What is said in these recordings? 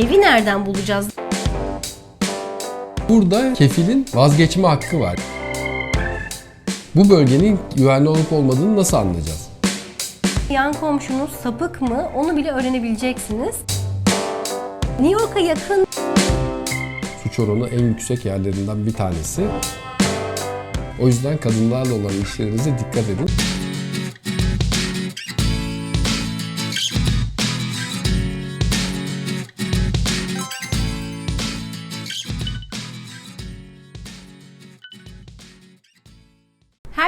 Evi nereden bulacağız? Burada kefilin vazgeçme hakkı var. Bu bölgenin güvenli olup olmadığını nasıl anlayacağız? Yan komşunuz sapık mı? Onu bile öğrenebileceksiniz. New York'a yakın Suç oranı en yüksek yerlerinden bir tanesi. O yüzden kadınlarla olan ilişkilerinize dikkat edin.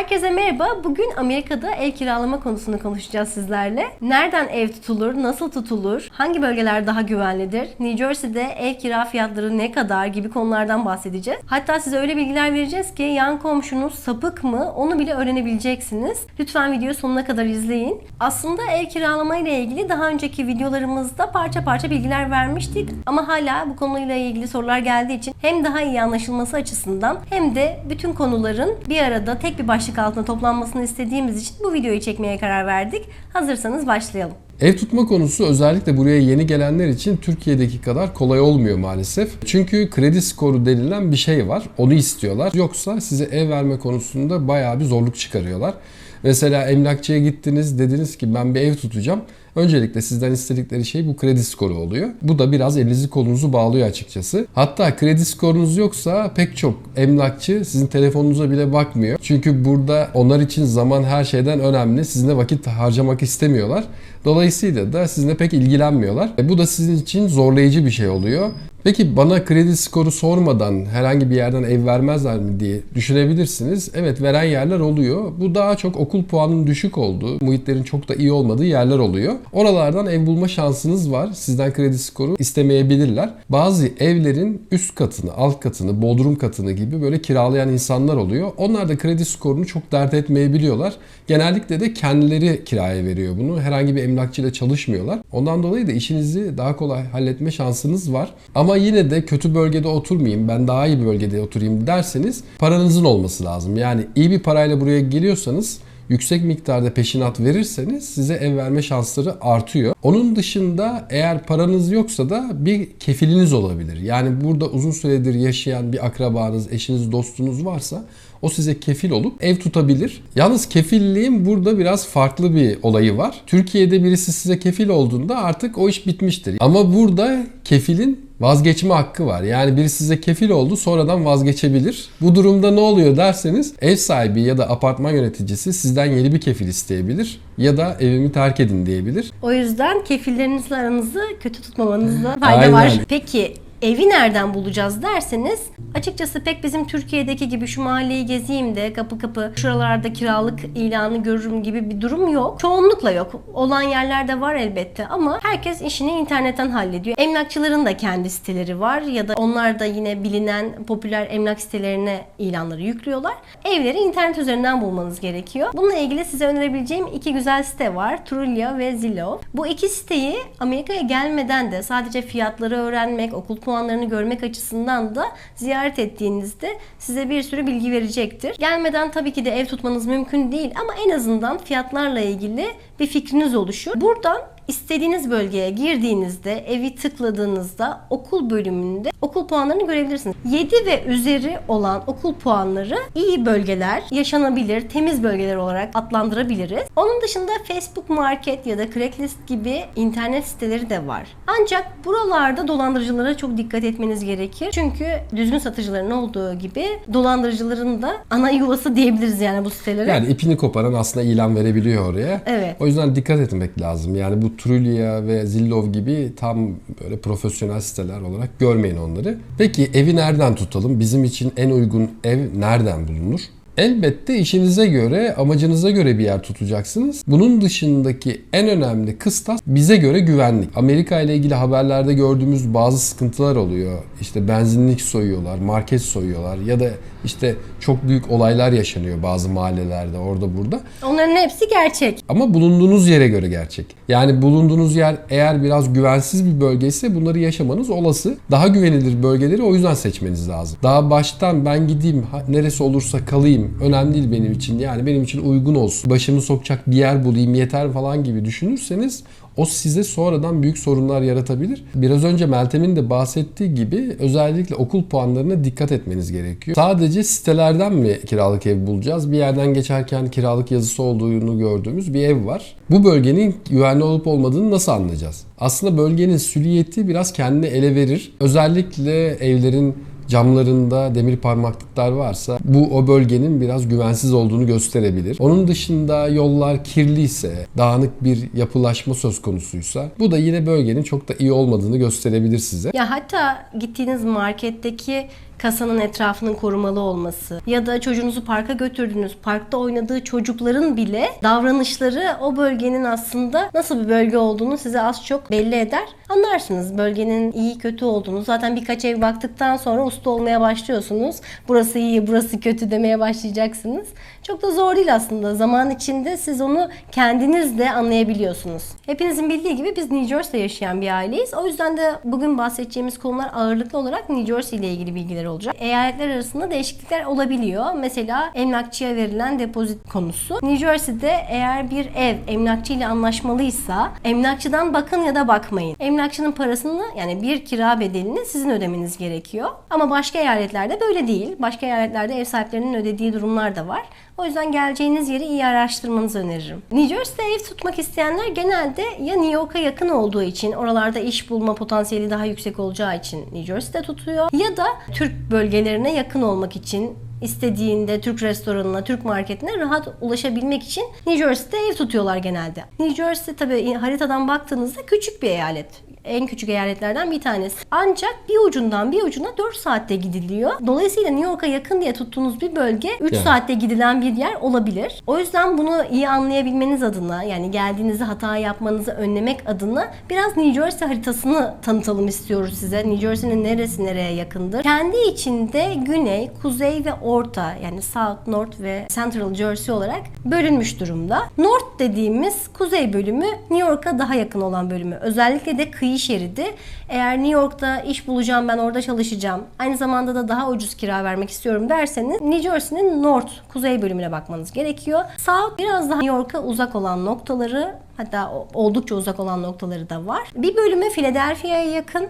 Herkese merhaba. Bugün Amerika'da ev kiralama konusunu konuşacağız sizlerle. Nereden ev tutulur, nasıl tutulur, hangi bölgeler daha güvenlidir, New Jersey'de ev kira fiyatları ne kadar gibi konulardan bahsedeceğiz. Hatta size öyle bilgiler vereceğiz ki yan komşunuz sapık mı onu bile öğrenebileceksiniz. Lütfen videoyu sonuna kadar izleyin. Aslında ev kiralama ile ilgili daha önceki videolarımızda parça parça bilgiler vermiştik ama hala bu konuyla ilgili sorular geldiği için hem daha iyi anlaşılması açısından hem de bütün konuların bir arada tek bir başlık altında toplanmasını istediğimiz için bu videoyu çekmeye karar verdik. Hazırsanız başlayalım. Ev tutma konusu özellikle buraya yeni gelenler için Türkiye'deki kadar kolay olmuyor maalesef. Çünkü kredi skoru denilen bir şey var. Onu istiyorlar. Yoksa size ev verme konusunda bayağı bir zorluk çıkarıyorlar. Mesela emlakçıya gittiniz dediniz ki ben bir ev tutacağım. Öncelikle sizden istedikleri şey bu kredi skoru oluyor. Bu da biraz elinizi kolunuzu bağlıyor açıkçası. Hatta kredi skorunuz yoksa pek çok emlakçı sizin telefonunuza bile bakmıyor. Çünkü burada onlar için zaman her şeyden önemli. Sizinle vakit harcamak istemiyorlar. Dolayısıyla da sizinle pek ilgilenmiyorlar. E, bu da sizin için zorlayıcı bir şey oluyor. Peki bana kredi skoru sormadan herhangi bir yerden ev vermezler mi diye düşünebilirsiniz. Evet veren yerler oluyor. Bu daha çok okul puanının düşük olduğu, muhitlerin çok da iyi olmadığı yerler oluyor. Oralardan ev bulma şansınız var. Sizden kredi skoru istemeyebilirler. Bazı evlerin üst katını, alt katını, bodrum katını gibi böyle kiralayan insanlar oluyor. Onlar da kredi skorunu çok dert etmeyebiliyorlar. Genellikle de kendileri kiraya veriyor bunu. Herhangi bir emlakçıyla çalışmıyorlar. Ondan dolayı da işinizi daha kolay halletme şansınız var. Ama yine de kötü bölgede oturmayayım, ben daha iyi bir bölgede oturayım derseniz paranızın olması lazım. Yani iyi bir parayla buraya geliyorsanız yüksek miktarda peşinat verirseniz size ev verme şansları artıyor. Onun dışında eğer paranız yoksa da bir kefiliniz olabilir. Yani burada uzun süredir yaşayan bir akrabanız, eşiniz, dostunuz varsa o size kefil olup ev tutabilir. Yalnız kefilliğin burada biraz farklı bir olayı var. Türkiye'de birisi size kefil olduğunda artık o iş bitmiştir. Ama burada kefilin vazgeçme hakkı var. Yani biri size kefil oldu sonradan vazgeçebilir. Bu durumda ne oluyor derseniz ev sahibi ya da apartman yöneticisi sizden yeni bir kefil isteyebilir ya da evimi terk edin diyebilir. O yüzden kefillerinizle aranızı kötü tutmamanızda fayda Aynen. var. Peki evi nereden bulacağız derseniz açıkçası pek bizim Türkiye'deki gibi şu mahalleyi gezeyim de kapı kapı şuralarda kiralık ilanı görürüm gibi bir durum yok. Çoğunlukla yok. Olan yerlerde var elbette ama herkes işini internetten hallediyor. Emlakçıların da kendi siteleri var ya da onlar da yine bilinen popüler emlak sitelerine ilanları yüklüyorlar. Evleri internet üzerinden bulmanız gerekiyor. Bununla ilgili size önerebileceğim iki güzel site var. Trulia ve Zillow. Bu iki siteyi Amerika'ya gelmeden de sadece fiyatları öğrenmek, okul puanlarını görmek açısından da ziyaret ettiğinizde size bir sürü bilgi verecektir. Gelmeden tabii ki de ev tutmanız mümkün değil ama en azından fiyatlarla ilgili bir fikriniz oluşur. Buradan istediğiniz bölgeye girdiğinizde evi tıkladığınızda okul bölümünde okul puanlarını görebilirsiniz. 7 ve üzeri olan okul puanları iyi bölgeler, yaşanabilir, temiz bölgeler olarak adlandırabiliriz. Onun dışında Facebook Market ya da Craigslist gibi internet siteleri de var. Ancak buralarda dolandırıcılara çok dikkat etmeniz gerekir. Çünkü düzgün satıcıların olduğu gibi dolandırıcıların da ana yuvası diyebiliriz yani bu sitelere. Yani ipini koparan aslında ilan verebiliyor oraya. Evet. O yüzden dikkat etmek lazım. Yani bu Trulia ve Zillow gibi tam böyle profesyonel siteler olarak görmeyin onları. Peki evi nereden tutalım? Bizim için en uygun ev nereden bulunur? Elbette işinize göre, amacınıza göre bir yer tutacaksınız. Bunun dışındaki en önemli kıstas bize göre güvenlik. Amerika ile ilgili haberlerde gördüğümüz bazı sıkıntılar oluyor. İşte benzinlik soyuyorlar, market soyuyorlar ya da işte çok büyük olaylar yaşanıyor bazı mahallelerde orada burada. Onların hepsi gerçek. Ama bulunduğunuz yere göre gerçek. Yani bulunduğunuz yer eğer biraz güvensiz bir bölgeyse bunları yaşamanız olası. Daha güvenilir bölgeleri o yüzden seçmeniz lazım. Daha baştan ben gideyim neresi olursa kalayım önemli değil benim için. Yani benim için uygun olsun. Başımı sokacak bir yer bulayım yeter falan gibi düşünürseniz o size sonradan büyük sorunlar yaratabilir. Biraz önce Meltem'in de bahsettiği gibi özellikle okul puanlarına dikkat etmeniz gerekiyor. Sadece sitelerden mi kiralık ev bulacağız? Bir yerden geçerken kiralık yazısı olduğunu gördüğümüz bir ev var. Bu bölgenin güvenli olup olmadığını nasıl anlayacağız? Aslında bölgenin süliyeti biraz kendini ele verir. Özellikle evlerin camlarında demir parmaklıklar varsa bu o bölgenin biraz güvensiz olduğunu gösterebilir. Onun dışında yollar kirliyse, dağınık bir yapılaşma söz konusuysa bu da yine bölgenin çok da iyi olmadığını gösterebilir size. Ya hatta gittiğiniz marketteki kasanın etrafının korumalı olması ya da çocuğunuzu parka götürdünüz, parkta oynadığı çocukların bile davranışları o bölgenin aslında nasıl bir bölge olduğunu size az çok belli eder. Anlarsınız bölgenin iyi kötü olduğunu. Zaten birkaç ev baktıktan sonra usta olmaya başlıyorsunuz. Burası iyi, burası kötü demeye başlayacaksınız. Çok da zor değil aslında. Zaman içinde siz onu kendiniz de anlayabiliyorsunuz. Hepinizin bildiği gibi biz New Jersey'de yaşayan bir aileyiz. O yüzden de bugün bahsedeceğimiz konular ağırlıklı olarak New Jersey ile ilgili bilgiler olacak. Eyaletler arasında değişiklikler olabiliyor. Mesela emlakçıya verilen depozit konusu. New Jersey'de eğer bir ev emlakçı ile anlaşmalıysa emlakçıdan bakın ya da bakmayın. Emlakçının parasını yani bir kira bedelini sizin ödemeniz gerekiyor. Ama başka eyaletlerde böyle değil. Başka eyaletlerde ev sahiplerinin ödediği durumlar da var. O yüzden geleceğiniz yeri iyi araştırmanızı öneririm. New Jersey'de ev tutmak isteyenler genelde ya New York'a yakın olduğu için, oralarda iş bulma potansiyeli daha yüksek olacağı için New Jersey'de tutuyor. Ya da Türk bölgelerine yakın olmak için istediğinde Türk restoranına, Türk marketine rahat ulaşabilmek için New Jersey'de ev tutuyorlar genelde. New Jersey tabii haritadan baktığınızda küçük bir eyalet en küçük eyaletlerden bir tanesi. Ancak bir ucundan bir ucuna 4 saatte gidiliyor. Dolayısıyla New York'a yakın diye tuttuğunuz bir bölge 3 Yani. saatte gidilen bir yer olabilir. O yüzden bunu iyi anlayabilmeniz adına yani geldiğinizde hata yapmanızı önlemek adına biraz New Jersey haritasını tanıtalım istiyoruz size. New Jersey'nin neresi nereye yakındır? Kendi içinde güney, kuzey ve orta yani South, North ve Central Jersey olarak bölünmüş durumda. North dediğimiz kuzey bölümü New York'a daha yakın olan bölümü. Özellikle de kıyı şeridi. Eğer New York'ta iş bulacağım ben orada çalışacağım. Aynı zamanda da daha ucuz kira vermek istiyorum derseniz New Jersey'nin North kuzey bölümüne bakmanız gerekiyor. South biraz daha New York'a uzak olan noktaları hatta oldukça uzak olan noktaları da var. Bir bölümü Philadelphia'ya yakın.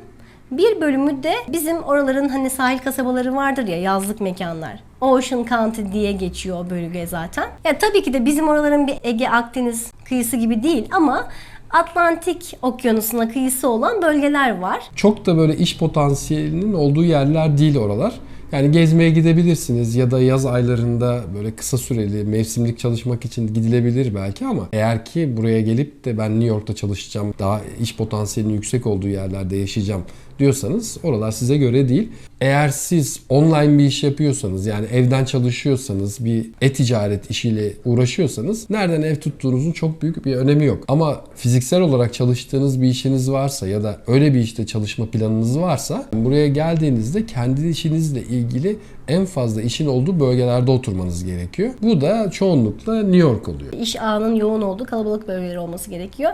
Bir bölümü de bizim oraların hani sahil kasabaları vardır ya yazlık mekanlar. Ocean County diye geçiyor o bölge zaten. Ya tabii ki de bizim oraların bir Ege Akdeniz kıyısı gibi değil ama Atlantik Okyanusu'na kıyısı olan bölgeler var. Çok da böyle iş potansiyelinin olduğu yerler değil oralar. Yani gezmeye gidebilirsiniz ya da yaz aylarında böyle kısa süreli mevsimlik çalışmak için gidilebilir belki ama eğer ki buraya gelip de ben New York'ta çalışacağım, daha iş potansiyelinin yüksek olduğu yerlerde yaşayacağım diyorsanız oralar size göre değil. Eğer siz online bir iş yapıyorsanız yani evden çalışıyorsanız bir e-ticaret işiyle uğraşıyorsanız nereden ev tuttuğunuzun çok büyük bir önemi yok. Ama fiziksel olarak çalıştığınız bir işiniz varsa ya da öyle bir işte çalışma planınız varsa buraya geldiğinizde kendi işinizle ilgili en fazla işin olduğu bölgelerde oturmanız gerekiyor. Bu da çoğunlukla New York oluyor. İş ağının yoğun olduğu kalabalık bölgeler olması gerekiyor.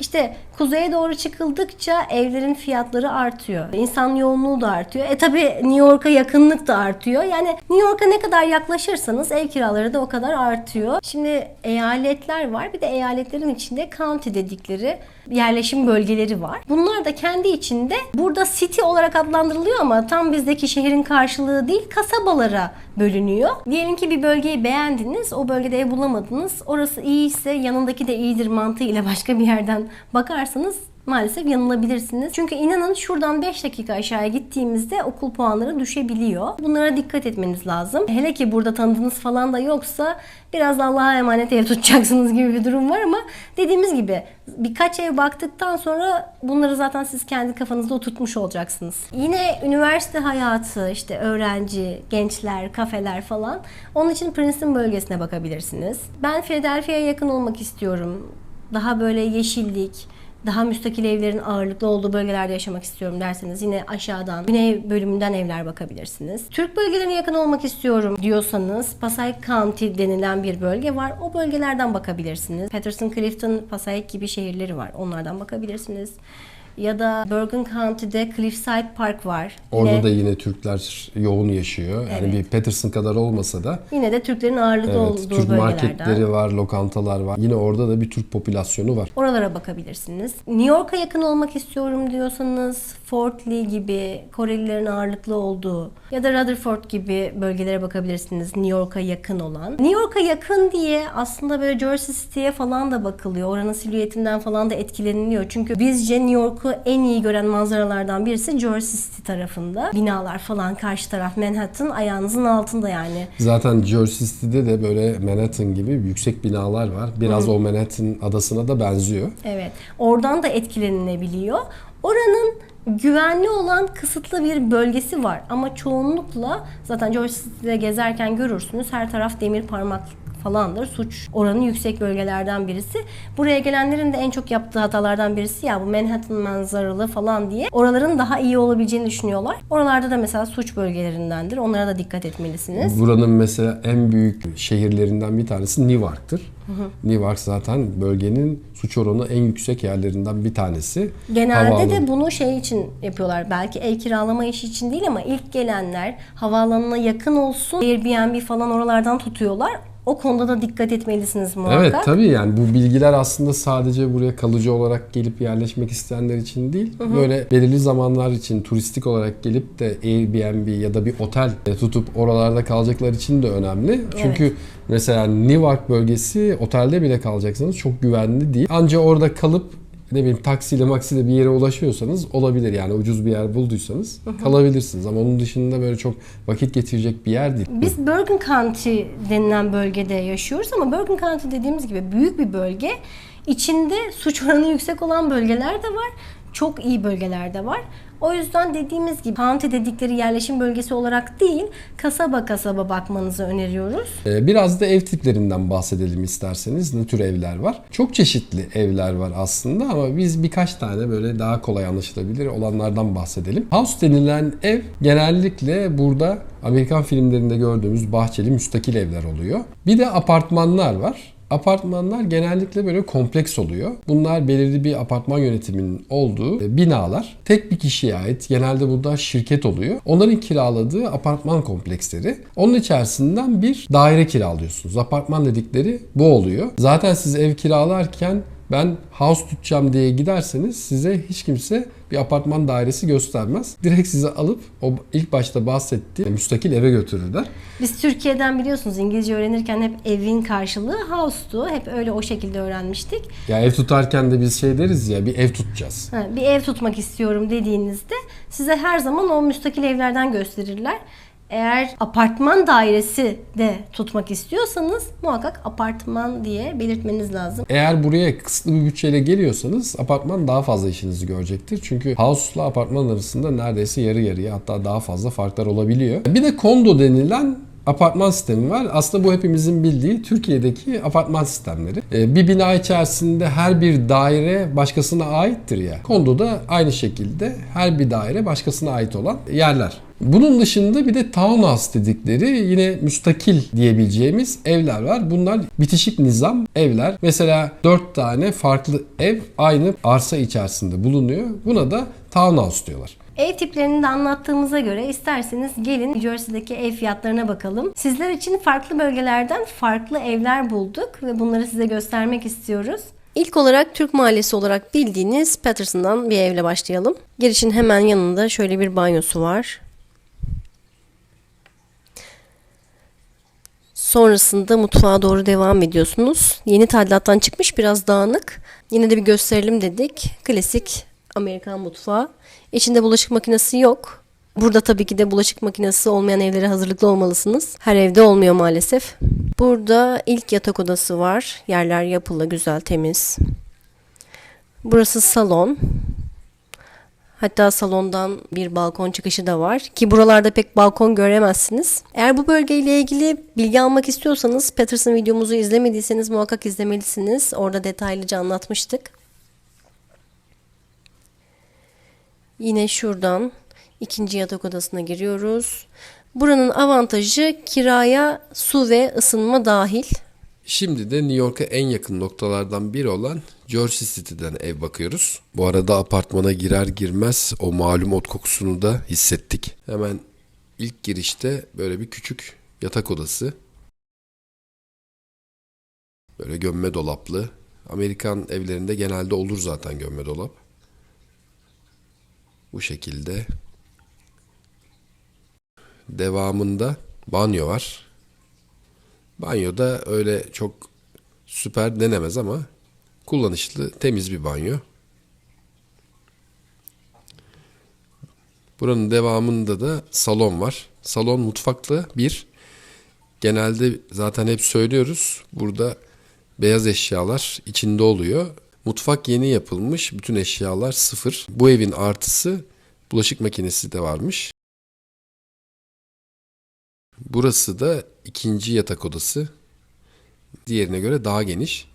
İşte kuzeye doğru çıkıldıkça evlerin fiyatları artıyor. İnsan yoğunluğu da artıyor. E tabi New York'a yakınlık da artıyor. Yani New York'a ne kadar yaklaşırsanız ev kiraları da o kadar artıyor. Şimdi eyaletler var. Bir de eyaletlerin içinde county dedikleri yerleşim bölgeleri var. Bunlar da kendi içinde burada city olarak adlandırılıyor ama tam bizdeki şehrin karşılığı değil kasabalara bölünüyor. Diyelim ki bir bölgeyi beğendiniz, o bölgede ev bulamadınız. Orası iyiyse yanındaki de iyidir mantığıyla başka bir yerden bakarsanız maalesef yanılabilirsiniz. Çünkü inanın şuradan 5 dakika aşağıya gittiğimizde okul puanları düşebiliyor. Bunlara dikkat etmeniz lazım. Hele ki burada tanıdığınız falan da yoksa biraz da Allah'a emanet ev tutacaksınız gibi bir durum var ama dediğimiz gibi birkaç ev baktıktan sonra bunları zaten siz kendi kafanızda oturtmuş olacaksınız. Yine üniversite hayatı, işte öğrenci, gençler, kafeler falan. Onun için Princeton bölgesine bakabilirsiniz. Ben Philadelphia'ya yakın olmak istiyorum. Daha böyle yeşillik, daha müstakil evlerin ağırlıklı olduğu bölgelerde yaşamak istiyorum derseniz yine aşağıdan güney bölümünden evler bakabilirsiniz. Türk bölgelerine yakın olmak istiyorum diyorsanız Passaic County denilen bir bölge var. O bölgelerden bakabilirsiniz. Patterson, Clifton, Passaic gibi şehirleri var. Onlardan bakabilirsiniz. Ya da Bergen County'de Cliffside Park var. Orada Yine, da yine Türkler yoğun yaşıyor. Yani Evet. bir Patterson kadar olmasa da yine de Türklerin ağırlıklı evet, olduğu Türk bölgelerden. marketleri var, lokantalar var. Yine orada da bir Türk popülasyonu var. Oralara bakabilirsiniz. New York'a yakın olmak istiyorum diyorsanız Fort Lee gibi Korelilerin ağırlıklı olduğu ya da Rutherford gibi bölgelere bakabilirsiniz New York'a yakın olan. New York'a yakın diye aslında böyle Jersey City'ye falan da bakılıyor. Oranın silüetinden falan da etkileniliyor. Çünkü bizce New York'u en iyi gören manzaralardan birisi Jersey City tarafında. Binalar falan karşı taraf Manhattan ayağınızın altında yani. Zaten Jersey City'de de böyle Manhattan gibi yüksek binalar var. Biraz o Manhattan adasına da benziyor. Evet. Oradan da etkilenilebiliyor. Oranın güvenli olan kısıtlı bir bölgesi var ama çoğunlukla zaten Jersey City'de gezerken görürsünüz her taraf demir parmak falandır. Suç oranı yüksek bölgelerden birisi. Buraya gelenlerin de en çok yaptığı hatalardan birisi ya bu Manhattan manzaralı falan diye oraların daha iyi olabileceğini düşünüyorlar. Oralarda da mesela suç bölgelerindendir. Onlara da dikkat etmelisiniz. Buranın mesela en büyük şehirlerinden bir tanesi Newark'tır. Newark zaten bölgenin suç oranı en yüksek yerlerinden bir tanesi. Genelde Havaalanı. de bunu şey için yapıyorlar. Belki ev kiralama işi için değil ama ilk gelenler havaalanına yakın olsun. Airbnb falan oralardan tutuyorlar. O konuda da dikkat etmelisiniz muhakkak. Evet tabii yani bu bilgiler aslında sadece buraya kalıcı olarak gelip yerleşmek isteyenler için değil. Böyle belirli zamanlar için turistik olarak gelip de Airbnb ya da bir otel tutup oralarda kalacaklar için de önemli. Çünkü mesela Newark bölgesi otelde bile kalacaksanız çok güvenli değil. Anca orada kalıp ne bileyim taksiyle maksiyle bir yere ulaşıyorsanız olabilir yani ucuz bir yer bulduysanız kalabilirsiniz ama onun dışında böyle çok vakit geçirecek bir yer değil. Biz Bergen County denilen bölgede yaşıyoruz ama Bergen County dediğimiz gibi büyük bir bölge. İçinde suç oranı yüksek olan bölgeler de var. Çok iyi bölgeler de var. O yüzden dediğimiz gibi county dedikleri yerleşim bölgesi olarak değil, kasaba kasaba bakmanızı öneriyoruz. Ee, Biraz da ev tiplerinden bahsedelim isterseniz. Ne tür evler var? Çok çeşitli evler var aslında ama biz birkaç tane böyle daha kolay anlaşılabilir olanlardan bahsedelim. House denilen ev genellikle burada Amerikan filmlerinde gördüğümüz bahçeli müstakil evler oluyor. Bir de apartmanlar var. Apartmanlar genellikle böyle kompleks oluyor. Bunlar belirli bir apartman yönetiminin olduğu e, binalar. Tek bir kişiye ait. Genelde burada şirket oluyor. Onların kiraladığı apartman kompleksleri. Onun içerisinden bir daire kiralıyorsunuz. Apartman dedikleri bu oluyor. Zaten siz ev kiralarken ben house tutacağım diye giderseniz size hiç kimse bir apartman dairesi göstermez. Direkt sizi alıp o ilk başta bahsettiğim müstakil eve götürürler. Biz Türkiye'den biliyorsunuz İngilizce öğrenirken hep evin karşılığı house'tu. Hep öyle o şekilde öğrenmiştik. Ya ev tutarken de biz şey deriz ya bir ev tutacağız. Ha, bir ev tutmak istiyorum dediğinizde size her zaman o müstakil evlerden gösterirler. Eğer apartman dairesi de tutmak istiyorsanız muhakkak apartman diye belirtmeniz lazım. Eğer buraya kısıtlı bir bütçeyle geliyorsanız apartman daha fazla işinizi görecektir. Çünkü house'la apartman arasında neredeyse yarı yarıya hatta daha fazla farklar olabiliyor. Bir de kondo denilen apartman sistemi var. Aslında bu hepimizin bildiği Türkiye'deki apartman sistemleri. Ee, Bir bina içerisinde her bir daire başkasına aittir ya. Kondo da aynı şekilde her bir daire başkasına ait olan yerler. Bunun dışında bir de townhouse dedikleri yine müstakil diyebileceğimiz evler var. Bunlar bitişik nizam evler. Mesela 4 tane farklı ev aynı arsa içerisinde bulunuyor. Buna da townhouse diyorlar. Ev tiplerini de anlattığımıza göre isterseniz gelin New Jersey'deki ev fiyatlarına bakalım. Sizler için farklı bölgelerden farklı evler bulduk ve bunları size göstermek istiyoruz. İlk olarak Türk Mahallesi olarak bildiğiniz Patterson'dan bir evle başlayalım. Girişin hemen yanında şöyle bir banyosu var. Sonrasında mutfağa doğru devam ediyorsunuz. Yeni tadilattan çıkmış biraz dağınık. Yine de bir gösterelim dedik. Klasik Amerikan mutfağı. İçinde bulaşık makinesi yok. Burada tabii ki de bulaşık makinesi olmayan evlere hazırlıklı olmalısınız. Her evde olmuyor maalesef. Burada ilk yatak odası var. Yerler yapılı, güzel, temiz. Burası salon. Hatta salondan bir balkon çıkışı da var ki buralarda pek balkon göremezsiniz. Eğer bu bölgeyle ilgili bilgi almak istiyorsanız Patterson videomuzu izlemediyseniz muhakkak izlemelisiniz. Orada detaylıca anlatmıştık. Yine şuradan ikinci yatak odasına giriyoruz. Buranın avantajı kiraya su ve ısınma dahil. Şimdi de New York'a en yakın noktalardan biri olan Jersey City'den ev bakıyoruz. Bu arada apartmana girer girmez o malum ot kokusunu da hissettik. Hemen ilk girişte böyle bir küçük yatak odası. Böyle gömme dolaplı. Amerikan evlerinde genelde olur zaten gömme dolap. Bu şekilde. Devamında banyo var. Banyoda öyle çok süper denemez ama kullanışlı, temiz bir banyo. Buranın devamında da salon var. Salon mutfaklı bir. Genelde zaten hep söylüyoruz. Burada beyaz eşyalar içinde oluyor. Mutfak yeni yapılmış. Bütün eşyalar sıfır. Bu evin artısı bulaşık makinesi de varmış. Burası da ikinci yatak odası. Diğerine göre daha geniş.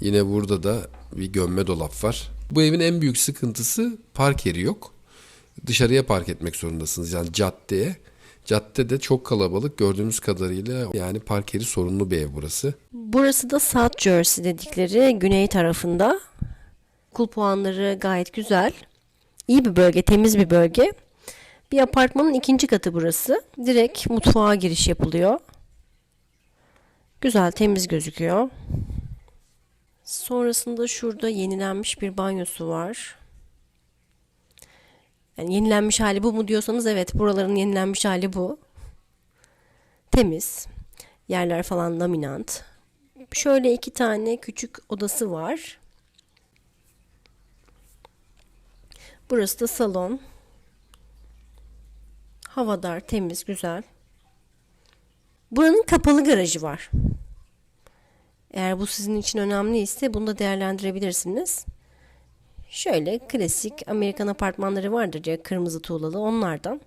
Yine burada da bir gömme dolap var. Bu evin en büyük sıkıntısı park yeri yok. Dışarıya park etmek zorundasınız yani caddeye. Cadde de çok kalabalık gördüğümüz kadarıyla yani park yeri sorunlu bir ev burası. Burası da South Jersey dedikleri güney tarafında. Kul puanları gayet güzel. İyi bir bölge, temiz bir bölge. Bir apartmanın ikinci katı burası. Direkt mutfağa giriş yapılıyor. Güzel, temiz gözüküyor. Sonrasında şurada yenilenmiş bir banyosu var. Yani yenilenmiş hali bu mu diyorsanız evet buraların yenilenmiş hali bu. Temiz. Yerler falan laminant. Şöyle iki tane küçük odası var. Burası da salon. Havadar, temiz, güzel. Buranın kapalı garajı var. Eğer bu sizin için önemliyse bunu da değerlendirebilirsiniz. Şöyle klasik Amerikan apartmanları vardır ya kırmızı tuğlalı onlardan.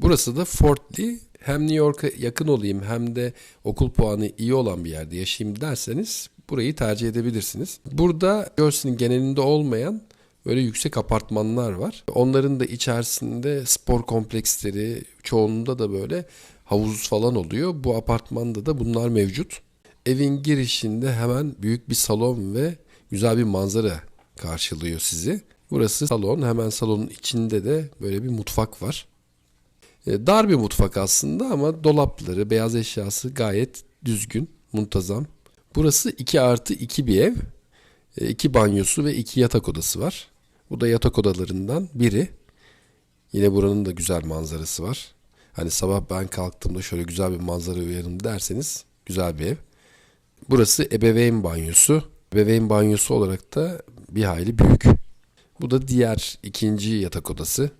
Burası da Fort Lee. Hem New York'a yakın olayım hem de okul puanı iyi olan bir yerde yaşayayım derseniz burayı tercih edebilirsiniz. Burada Jersey'nin genelinde olmayan böyle yüksek apartmanlar var. Onların da içerisinde spor kompleksleri, çoğunluğunda da böyle havuz falan oluyor. Bu apartmanda da bunlar mevcut. Evin girişinde hemen büyük bir salon ve güzel bir manzara karşılıyor sizi. Burası salon. Hemen salonun içinde de böyle bir mutfak var. E, Dar bir mutfak aslında ama dolapları, beyaz eşyası gayet düzgün, muntazam. Burası 2 artı 2 bir ev. 2 banyosu ve 2 yatak odası var. Bu da yatak odalarından biri. Yine buranın da güzel manzarası var. Hani sabah ben kalktığımda şöyle güzel bir manzara uyarım derseniz güzel bir ev. Burası ebeveyn banyosu. Ebeveyn banyosu olarak da bir hayli büyük. Bu da diğer ikinci yatak odası.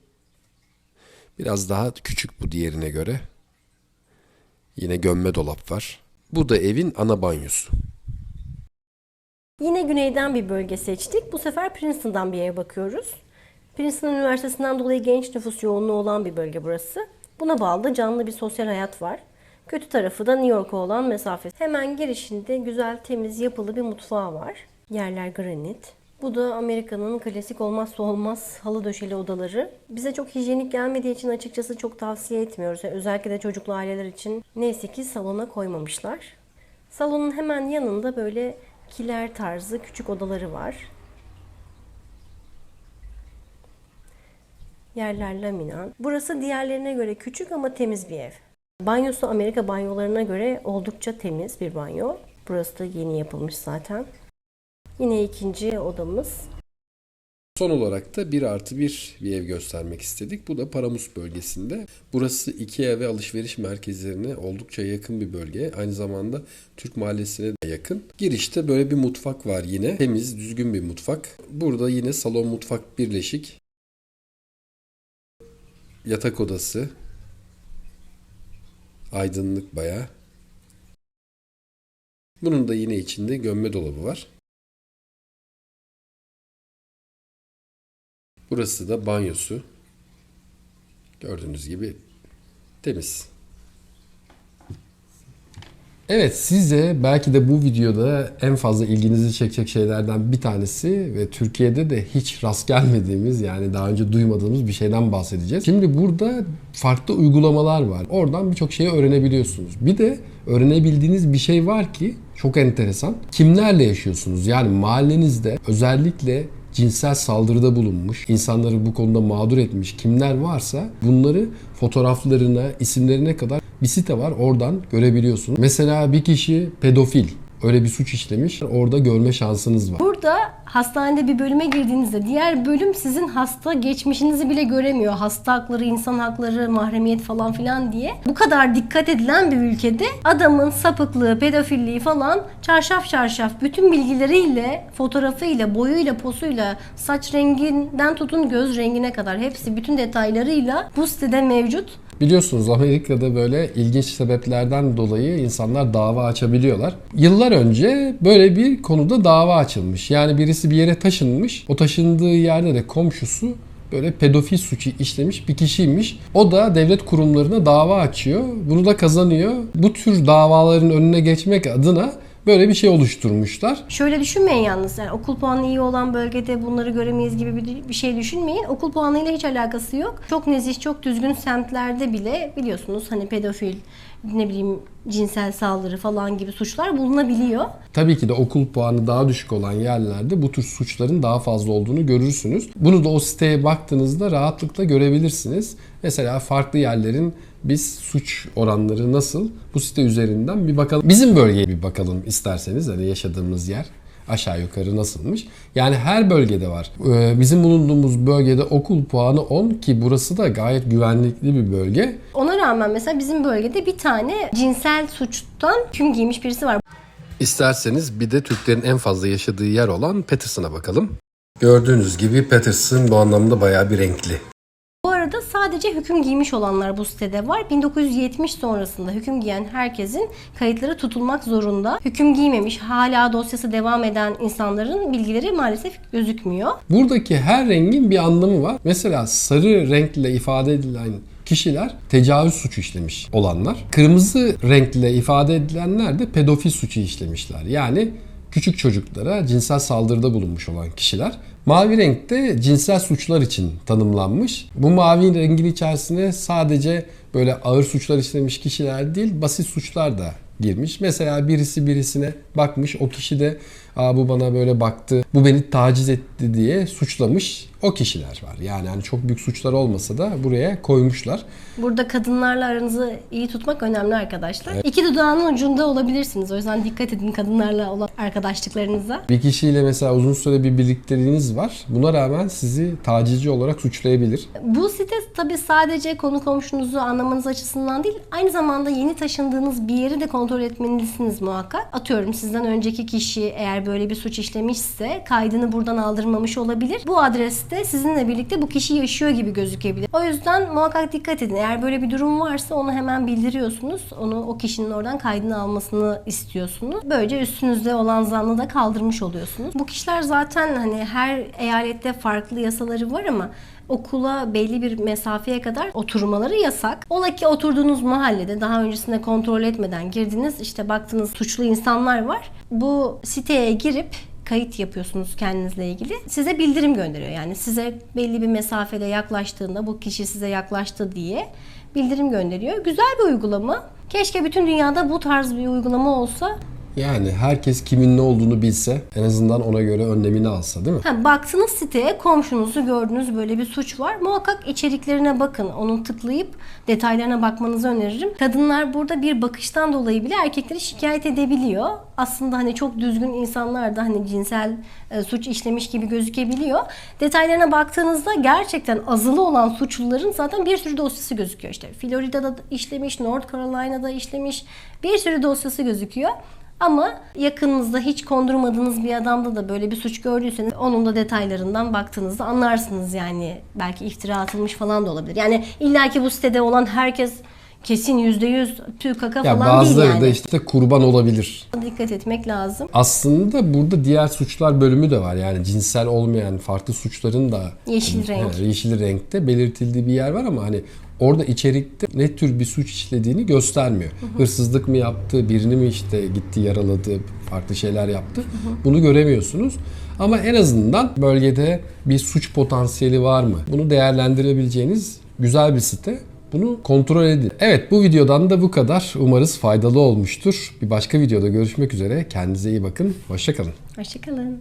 Biraz daha küçük bu diğerine göre. Yine gömme dolap var. Bu da evin ana banyosu. Yine güneyden bir bölge seçtik. Bu sefer Princeton'dan bir ev bakıyoruz. Princeton Üniversitesi'nden dolayı genç nüfus yoğunluğu olan bir bölge burası. Buna bağlı da canlı bir sosyal hayat var. Kötü tarafı da New York'a olan mesafe. Hemen girişinde güzel, temiz, yapılı bir mutfağı var. Yerler granit. Bu da Amerika'nın klasik olmazsa olmaz halı döşeli odaları. Bize çok hijyenik gelmediği için açıkçası çok tavsiye etmiyoruz. Yani özellikle de çocuklu aileler için neyse ki salona koymamışlar. Salonun hemen yanında böyle kiler tarzı küçük odaları var. Yerler laminat. Burası diğerlerine göre küçük ama temiz bir ev. Banyosu Amerika banyolarına göre oldukça temiz bir banyo. Burası da yeni yapılmış zaten. Yine ikinci odamız. Son olarak da 1 artı 1 bir ev göstermek istedik. Bu da Paramus bölgesinde. Burası Ikea ve alışveriş merkezlerine oldukça yakın bir bölge. Aynı zamanda Türk mahallesine de yakın. Girişte böyle bir mutfak var yine. Temiz, düzgün bir mutfak. Burada yine salon mutfak birleşik. Yatak odası. Aydınlık bayağı. Bunun da yine içinde gömme dolabı var. Burası da banyosu. Gördüğünüz gibi temiz. Evet size belki de bu videoda en fazla ilginizi çekecek şeylerden bir tanesi ve Türkiye'de de hiç rast gelmediğimiz yani daha önce duymadığımız bir şeyden bahsedeceğiz. Şimdi burada farklı uygulamalar var. Oradan birçok şeyi öğrenebiliyorsunuz. Bir de öğrenebildiğiniz bir şey var ki çok enteresan. Kimlerle yaşıyorsunuz? Yani mahallenizde özellikle cinsel saldırıda bulunmuş, insanları bu konuda mağdur etmiş kimler varsa bunları fotoğraflarına, isimlerine kadar bir site var. Oradan görebiliyorsunuz. Mesela bir kişi pedofil. Öyle bir suç işlemiş. Orada görme şansınız var. Burada hastanede bir bölüme girdiğinizde diğer bölüm sizin hasta geçmişinizi bile göremiyor. Hasta hakları, insan hakları, mahremiyet falan filan diye. Bu kadar dikkat edilen bir ülkede adamın sapıklığı, pedofilliği falan çarşaf çarşaf bütün bilgileriyle, fotoğrafıyla, boyuyla, posuyla, saç renginden tutun göz rengine kadar hepsi bütün detaylarıyla bu sitede mevcut. Biliyorsunuz Amerika'da böyle ilginç sebeplerden dolayı insanlar dava açabiliyorlar. Yıllar önce böyle bir konuda dava açılmış. Yani birisi bir yere taşınmış. O taşındığı yerde de komşusu böyle pedofil suçu işlemiş bir kişiymiş. O da devlet kurumlarına dava açıyor. Bunu da kazanıyor. Bu tür davaların önüne geçmek adına böyle bir şey oluşturmuşlar. Şöyle düşünmeyin yalnız yani okul puanı iyi olan bölgede bunları göremeyiz gibi bir, bir şey düşünmeyin. Okul puanıyla hiç alakası yok. Çok nezih, çok düzgün semtlerde bile biliyorsunuz hani pedofil, ne bileyim cinsel saldırı falan gibi suçlar bulunabiliyor. Tabii ki de okul puanı daha düşük olan yerlerde bu tür suçların daha fazla olduğunu görürsünüz. Bunu da o siteye baktığınızda rahatlıkla görebilirsiniz. Mesela farklı yerlerin biz suç oranları nasıl bu site üzerinden bir bakalım. Bizim bölgeye bir bakalım isterseniz hani yaşadığımız yer aşağı yukarı nasılmış. Yani her bölgede var. Ee, Bizim bulunduğumuz bölgede okul puanı 10 ki burası da gayet güvenlikli bir bölge. Ona rağmen mesela bizim bölgede bir tane cinsel suçtan hüküm giymiş birisi var. İsterseniz bir de Türklerin en fazla yaşadığı yer olan Patterson'a bakalım. Gördüğünüz gibi Patterson bu anlamda bayağı bir renkli. Sadece hüküm giymiş olanlar bu sitede var. 1970 sonrasında hüküm giyen herkesin kayıtları tutulmak zorunda. Hüküm giymemiş, hala dosyası devam eden insanların bilgileri maalesef gözükmüyor. Buradaki her rengin bir anlamı var. Mesela sarı renkle ifade edilen kişiler tecavüz suçu işlemiş olanlar. Kırmızı renkle ifade edilenler de pedofil suçu işlemişler. Yani küçük çocuklara cinsel saldırıda bulunmuş olan kişiler. Mavi renk de cinsel suçlar için tanımlanmış. Bu mavi rengin içerisine sadece böyle ağır suçlar işlemiş kişiler değil, basit suçlar da girmiş. Mesela birisi birisine bakmış, o kişi de Aa, bu bana böyle baktı, bu beni taciz etti diye suçlamış o kişiler var. Yani hani çok büyük suçlar olmasa da buraya koymuşlar. Burada kadınlarla aranızı iyi tutmak önemli arkadaşlar. İki dudağının ucunda olabilirsiniz. O yüzden dikkat edin kadınlarla olan arkadaşlıklarınıza. Bir kişiyle mesela uzun süre bir birlikteliğiniz var. Buna rağmen sizi tacizci olarak suçlayabilir. Bu site tabii sadece konu komşunuzu anlamanız açısından değil, aynı zamanda yeni taşındığınız bir yeri de kontrol etmelisiniz muhakkak. Atıyorum sizden önceki kişi eğer böyle bir suç işlemişse kaydını buradan aldırmamış olabilir. Bu adreste sizinle birlikte bu kişi yaşıyor gibi gözükebilir. O yüzden muhakkak dikkat edin. Eğer böyle bir durum varsa onu hemen bildiriyorsunuz. Onu o kişinin oradan kaydını almasını istiyorsunuz. Böylece üstünüzde olan zanlı da kaldırmış oluyorsunuz. Bu kişiler zaten hani her eyalette farklı yasaları var ama okula belli bir mesafeye kadar oturmaları yasak. Ola ki oturduğunuz mahallede daha öncesinde kontrol etmeden girdiniz işte baktınız suçlu insanlar var. Bu siteye girip kayıt yapıyorsunuz kendinizle ilgili. Size bildirim gönderiyor. Yani size belli bir mesafede yaklaştığında bu kişi size yaklaştı diye bildirim gönderiyor. Güzel bir uygulama. Keşke bütün dünyada bu tarz bir uygulama olsa. Yani herkes kimin ne olduğunu bilse en azından ona göre önlemini alsa değil mi? Ha, baktınız siteye komşunuzu gördünüz böyle bir suç var. Muhakkak içeriklerine bakın. Onun tıklayıp detaylarına bakmanızı öneririm. Kadınlar burada bir bakıştan dolayı bile erkekleri şikayet edebiliyor. Aslında hani çok düzgün insanlar da hani cinsel e, suç işlemiş gibi gözükebiliyor. Detaylarına baktığınızda gerçekten azılı olan suçluların zaten bir sürü dosyası gözüküyor. İşte Florida'da işlemiş, North Carolina'da işlemiş bir sürü dosyası gözüküyor. Ama yakınınızda hiç kondurmadığınız bir adamda da böyle bir suç gördüyseniz onun da detaylarından baktığınızda anlarsınız yani belki iftira atılmış falan da olabilir. Yani illaki bu sitede olan herkes kesin %100 tüy kaka Ya falan değil bazıları yani. da işte kurban olabilir. Dikkat etmek lazım. Aslında burada diğer suçlar bölümü de var. Yani cinsel olmayan farklı suçların da Yeşil renk. Evet, yeşil renkte belirtildiği bir yer var ama hani orada içerikte ne tür bir suç işlediğini göstermiyor. Hırsızlık mı yaptı, birini mi işte gitti yaraladı, farklı şeyler yaptı. Bunu göremiyorsunuz. Ama en azından bölgede bir suç potansiyeli var mı? Bunu değerlendirebileceğiniz güzel bir site. Bunu kontrol edin. Evet bu videodan da bu kadar. Umarız faydalı olmuştur. Bir başka videoda görüşmek üzere. Kendinize iyi bakın. Hoşçakalın. Hoşçakalın.